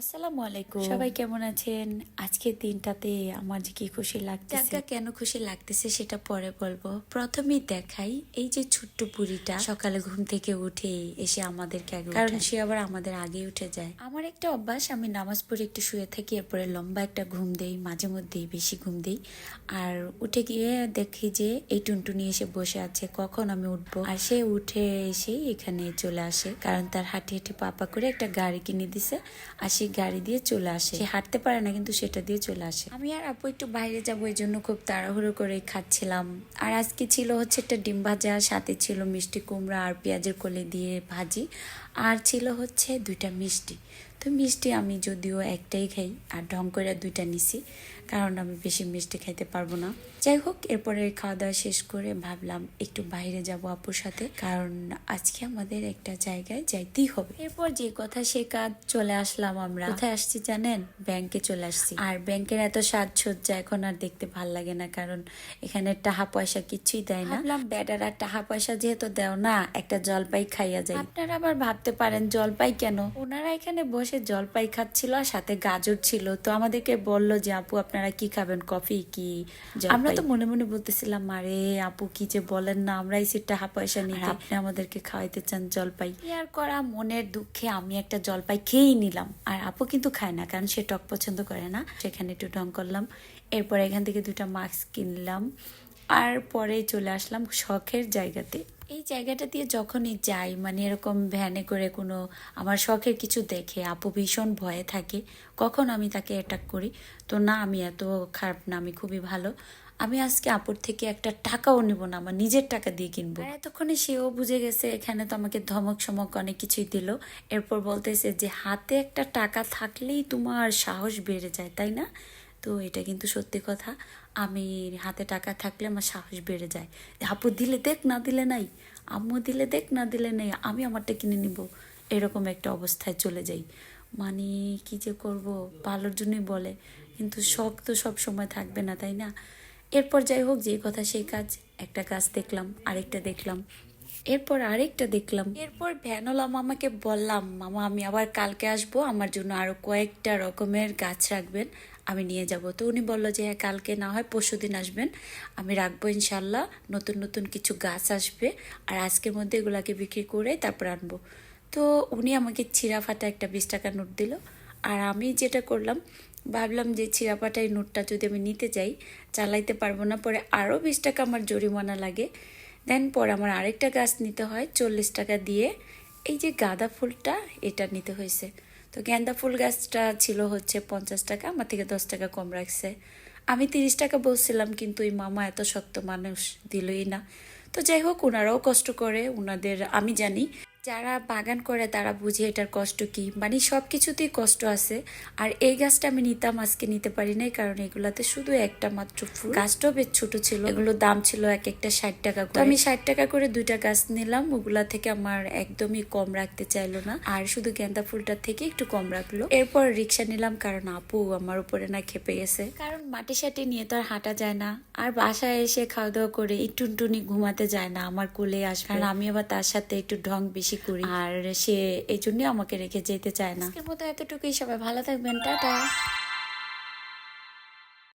আসসালামু আলাইকুম। সবাই কেমন আছেন? আজকের দিনটাতে আমার যে কি খুশি লাগতেছে। কেন খুশি লাগতেছে সেটা পরে বলব। প্রথমেই দেখাই এই যে ছোট্ট বুড়িটা সকালে ঘুম থেকে উঠে এসে আমাদেরকে আগে কারণ সে আবার আমাদের আগে উঠে যায়। আমার একটা অভ্যাস আমি নামাজ পড়ে একটু শুয়ে থাকি এরপরে লম্বা একটা ঘুম দেই মাঝে মধ্যেই বেশি ঘুম দেই। আর উঠে গিয়ে দেখি যে এই টুনটুনি এসে বসে আছে কখন আমি উঠবো? আর সে উঠে এসে এখানে চলে আসে। কারণ তার হাঁটি হাঁটি পাপা করে একটা গাড়ি কিনে দিছে। আর সেই গাড়ি দিয়ে চলে আসে। সে হাঁটতে পারে না, কিন্তু সেটা দিয়ে চলে আসে। আমি আর আপু একটু বাইরে যাব, এই জন্য খুব তাড়াহুড়ো করে খাচ্ছিলাম। আর আজকে ছিল হচ্ছে একটা ডিম ভাজা, সাথে ছিল মিষ্টি কুমড়া আর পেঁয়াজের কোলে দিয়ে ভাজি। আর ছিল হচ্ছে দুইটা মিষ্টি। তো মিষ্টি আমি যদিও একটাই খাই আর ঢং করে দুইটা নিছি কারণ আমি বেশি মিষ্টি খাইতে পারব না। যাই হোক এরপরে খাওয়া দাওয়া শেষ করে ভাবলাম একটু বাইরে যাব আপুর সাথে কারণ আজকে আমাদের একটা জায়গায় যাইতেই হবে। এরপর যে কথা সে কাজ চলে আসলাম আমরা। কোথায় আসছি জানেন? ব্যাংকে চলে আসছি। আর ব্যাংকের এত সাজসজ্জা এখন আর দেখতে ভালো লাগে না কারণ এখানে টাকা পয়সা কিছুই দেয় না। ভাবলাম বেটারা টাকা পয়সা যেহেতু দেও না একটা জলপাই খাইয়া যায় আপনারা আবার ভাবতে পারেন জলপাই কেন? ওনারা এখানে বসে জলপাই খাচ্ছিল আর সাথে গাজর ছিল। তো আমাদেরকে বলল যে আপু আপনারা কি খাবেন? কফি কি আমরা তো মনে মনে বলতেছিলাম আরে আপু কি যে বলেন না আমরা এসে টাকা পয়সা নিয়ে আপনি আমাদেরকে খাওয়াইতে চান জলপাই। আর করা? মনের দুঃখে আমি একটা জলপাই খেয়েই নিলাম। আর আপু কিন্তু খায় না কারণ সে টক পছন্দ করে না। সেখানে একটু ঢং করলাম। এরপর এখান থেকে দুটা মাস্ক কিনলাম। আর পরে চলে আসলাম শখের জায়গাতে। এই জায়গাটা দিয়ে যখনই যাই মানে এরকম ভ্যানে করে কোনো আমার শখের কিছু দেখে, আপু ভীষণ ভয়ে থাকে, কখন আমি তাকে অ্যাটাক করি? তো না, আমি এত খারাপ না, আমি খুবই ভালো। আমি আজকে আপুর থেকে একটা টাকাও নিব না, আমার নিজের টাকা দিয়ে কিনবো। এতক্ষণে সেও বুঝে গেছে, এখানে তো আমাকে ধমক সমক অনেক কিছুই দিল। এরপর বলতেছে যে হাতে একটা টাকা থাকলেই তোমার সাহস বেড়ে যায়, তাই না? তো এটা কিন্তু সত্যি কথা। আমি হাতে টাকা থাকলে আমার সাহস বেড়ে যায়। আপু দিলে দেখ না দিলে নাই, আম্মু দিলে দেখ না দিলে নেই, আমি আমারটা কিনে নিব। এরকম একটা অবস্থায় চলে যাই। মানে কি যে করব, ভালোর জন্যই বলে। কিন্তু শখ তো সব সময় থাকবে না, তাই না? এরপর যাই হোক যে কথা সেই কাজ। একটা কাজ দেখলাম, আরেকটা দেখলাম। এরপর আরেকটা দেখলাম। এরপর ভ্যানোলা মামাকে বললাম, মামা, আমি আবার কালকে আসব, আমার জন্য আরও কয়েকটা রকমের গাছ রাখবেন, আমি নিয়ে যাব। তো উনি বলল যে হ্যাঁ কালকে না হয় পরশু দিন আসবেন, আমি রাখব ইনশাল্লাহ নতুন নতুন কিছু গাছ আসবে, আর আজকের মধ্যে এগুলাকে বিক্রি করে তারপর আনব। তো উনি আমাকে ছিঁড়া ফাটা একটা বিশ টাকা নোট দিল, আর আমি যেটা করলাম, ভাবলাম যে ছিঁড়াপাটা এই নোটটা যদি আমি নিতে যাই, চালাইতে পারব না, পরে আরও বিশ টাকা আমার জরিমানা লাগে। দেন পর আমার আরেকটা গাছ নিতে হয় চল্লিশ টাকা দিয়ে। এই যে গাঁদা ফুলটা, এটা নিতে হয়েছে। তো গেন্দা ফুল গাছটা ছিল হচ্ছে পঞ্চাশ টাকা, আমার থেকে দশ টাকা কম রাখছে। আমি তিরিশ টাকা বলছিলাম, কিন্তু ওই মামা এত শক্ত মানুষ, দিলই না। তো যাই হোক ওনারাও কষ্ট করে ওনাদের আমি জানি যারা বাগান করে তারা বুঝে এটার কষ্ট কি। মানে সব কিছুতেই কষ্ট আছে। আর এই গাছটা আমি নিতাম আজকে নিতে পারি নাই কারণ এগুলাতে শুধু একটা মাত্র ফুল। গাছটাও বেশ ছোট ছিল এগুলোর দাম ছিল এক একটা ষাট টাকা করে। আমি ষাট টাকা করে দুইটা গাছ নিলাম ওগুলা থেকে আমার একদমই কম রাখতে চাইলো না। আর শুধু গেন্দা ফুলটার থেকে একটু কম রাখল। এরপর রিক্সা নিলাম কারণ আপু আমার উপরে না খেপে গেছে। কারণ মাটি সাটি নিয়ে তো আর হাঁটা যায় না। আর বাসায় এসে খাওয়া দাওয়া করে টুনটুনি ঘুমাতে যায় না আমার কোলে আসবে। কারণ আমি আবার তার সাথে একটু ঢং বেশি করি। আর সে এই জন্য আমাকে রেখে যেতে চায় না। আজকের মতো এতটুকুই সবাই ভালো থাকবেন টাটা।